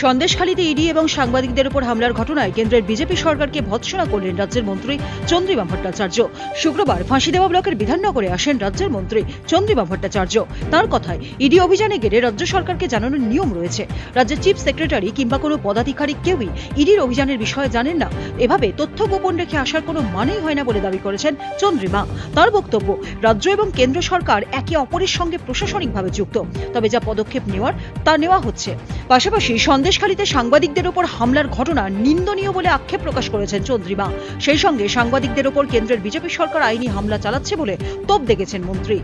সন্দেশখালীতে ED এবং সাংবাদিকদের উপর হামলার ঘটনায় কেন্দ্রের বিজেপি সরকারকে ভৎসনা করলেন রাজ্যের মন্ত্রী চন্দ্রিমা ভট্টাচার্য। শুক্রবার ফাঁসি দেওয়া ব্লকের বিধাননগরে আসেন রাজ্যের মন্ত্রী চন্দ্রিমা ভট্টাচার্য। তার কথায় ইডি অভিযানে গেলে রাজ্য সরকারকে জানানোর নিয়ম রয়েছে। রাজ্যের চিফ সেক্রেটারি কিংবা কোনো পদাধিকারী কেউই ইডির অভিযানের বিষয়ে জানেন না। এভাবে তথ্য গোপন রেখে আসার কোনো মানেই হয় না বলে দাবি করেছেন চন্দ্রিমা। তার বক্তব্য, রাজ্য এবং কেন্দ্র সরকার একে অপরের সঙ্গে প্রশাসনিকভাবে যুক্ত, তবে যা পদক্ষেপ নেওয়ার তা নেওয়া হচ্ছে। পাশাপাশি সন্দেশখালীতে সাংবাদিকদের ওপর হামলার ঘটনা নিন্দনীয় বলে আক্ষেপ প্রকাশ করেছেন চন্দ্রিমা সেই সঙ্গে সাংবাদিকদের ওপর কেন্দ্রের বিজেপি সরকার আইনি হামলা চালাচ্ছে বলে তোপ দেখেছেন মন্ত্রী।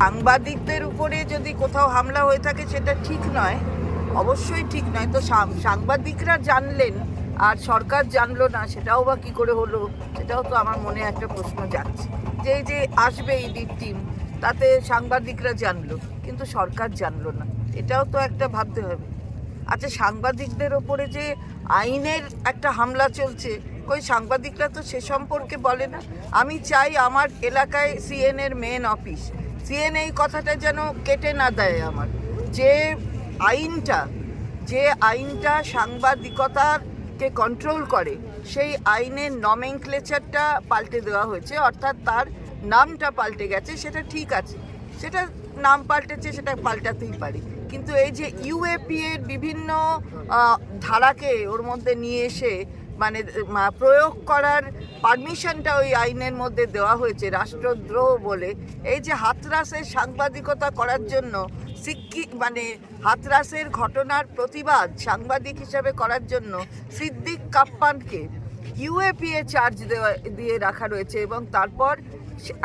সাংবাদিকদের উপরে যদি কোথাও হামলা হয়ে থাকে সেটা ঠিক নয়, অবশ্যই ঠিক নয়। তো সাংবাদিকরা জানলেন আর সরকার জানলো না, সেটাও বা কি করে হলো, সেটাও তো আমার মনে একটা প্রশ্ন যাচ্ছে যে যে আসবে ইডির টিম তাতে সাংবাদিকরা জানলো, কিন্তু সরকার জানলো না। এটাও তো একটা ভাবতে হবে। আচ্ছা সাংবাদিকদের ওপরে যে আইনের একটা হামলা চলছে, কই সাংবাদিকরা তো সে সম্পর্কে বলে না। আমি চাই আমার এলাকায় সিএনএর মেন অফিস সিএন এই কথাটা যেন কেটে না দেয় আমার। যে আইনটা যে আইনটা সাংবাদিকতাকে কন্ট্রোল করে, সেই আইনের নমেনক্লেচারটা পাল্টে দেওয়া হয়েছে, অর্থাৎ তার নামটা পাল্টে গেছে, সেটা ঠিক আছে। সেটা নাম পাল্টেছে, সেটা পাল্টাতেই পারি। কিন্তু এই যে ইউএপি এর বিভিন্ন ধারাকে ওর মধ্যে নিয়ে এসে মানে প্রয়োগ করার পারমিশনটা ওই আইনের মধ্যে দেওয়া হয়েছে, রাষ্ট্রদ্রোহ বলে। এই যে হাতরাসের সাংবাদিকতা করার জন্য সিক্কি মানে হাতরাসের ঘটনার প্রতিবাদ সাংবাদিক হিসাবে করার জন্য সিদ্দিক কাপ্পানকে ইউএপিএ চার্জ দেওয়া, দিয়ে রাখা রয়েছে এবং তারপর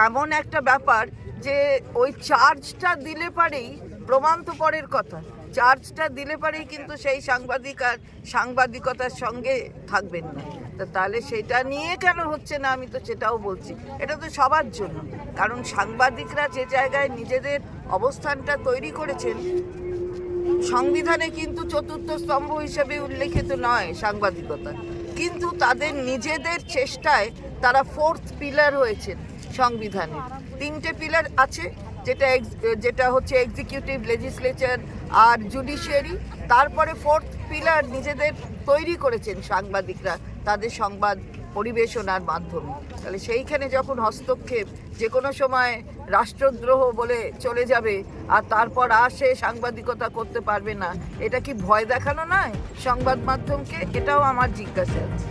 এমন একটা ব্যাপার যে ওই চার্জটা দিলে পারেই প্রমাণ তো পরের কথা। চার্জটা দিলে পারেই কিন্তু সেই সাংবাদিক আর সাংবাদিকতার সঙ্গে থাকবেন না। তা তাহলে সেটা নিয়ে কেন হচ্ছে না আমি তো সেটাও বলছি। এটা তো সবার জন্য। কারণ সাংবাদিকরা যে জায়গায় নিজেদের অবস্থানটা তৈরি করেছেন, সংবিধানে কিন্তু চতুর্থ স্তম্ভ হিসেবে উল্লেখিত নয় সাংবাদিকতা। কিন্তু তাদের নিজেদের চেষ্টায় তারা ফোর্থ পিলার হয়েছেন সংবিধানে তিনটে পিলার আছে, যেটা যেটা হচ্ছে এক্সিকিউটিভ লেজিসলেচার আর জুডিশিয়ারি তারপরে ফোর্থ পিলার নিজেদের তৈরি করেছেন সাংবাদিকরা, তাদের সংবাদ পরিবেশনার মাধ্যমে। তাহলে সেইখানে যখন হস্তক্ষেপ যে কোনো সময় রাষ্ট্রদ্রোহ বলে চলে যাবে আর তারপর আসে সাংবাদিকতা করতে পারবে না, এটা কি ভয় দেখানো নয় সংবাদ মাধ্যমকে? এটাও আমার জিজ্ঞাসা। আছে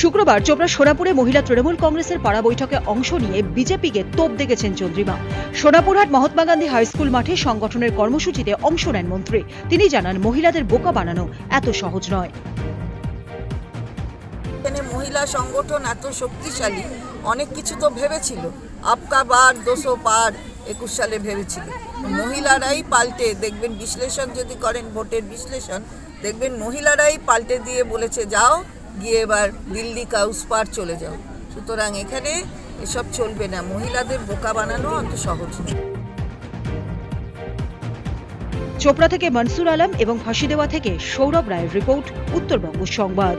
শুক্রবার চোপড়া সোনাপুরে মহিলা তৃণমূল কংগ্রেসের পাড়া বৈঠকে অংশ নিয়ে বিজেপিকে তোপ দেখেছেন চন্দ্রিমা। সোনাপুরহাট মহাত্মা গান্ধী হাই স্কুল মাঠে সংগঠনের কর্মসূচিতে অংশ নেন মন্ত্রী। তিনি জানান, মহিলাদের বোকা বানানো এত সহজ নয়। মহিলা সংগঠন এত শক্তিশালী, অনেক কিছু তো ভেবেছিল। আপকা বার দোসো পার একুশ সালে ভেবেছিল। মহিলারাই পাল্টে দেখবেন বিশ্লেষণ যদি করেন, ভোটের বিশ্লেষণ, দেখবেন মহিলারাই পাল্টে দিয়ে বলেছে, যাও, গিয়ে এবার দিল্লি কাউস পার চলে যাও। সুতরাং এখানে এসব চলবে না। মহিলাদের বোকা বানানো অত সহজ নয়। চোপড়া থেকে মনসুর আলম এবং ফাঁসি দেওয়া থেকে সৌরভ রায়ের রিপোর্ট, উত্তরবঙ্গ সংবাদ।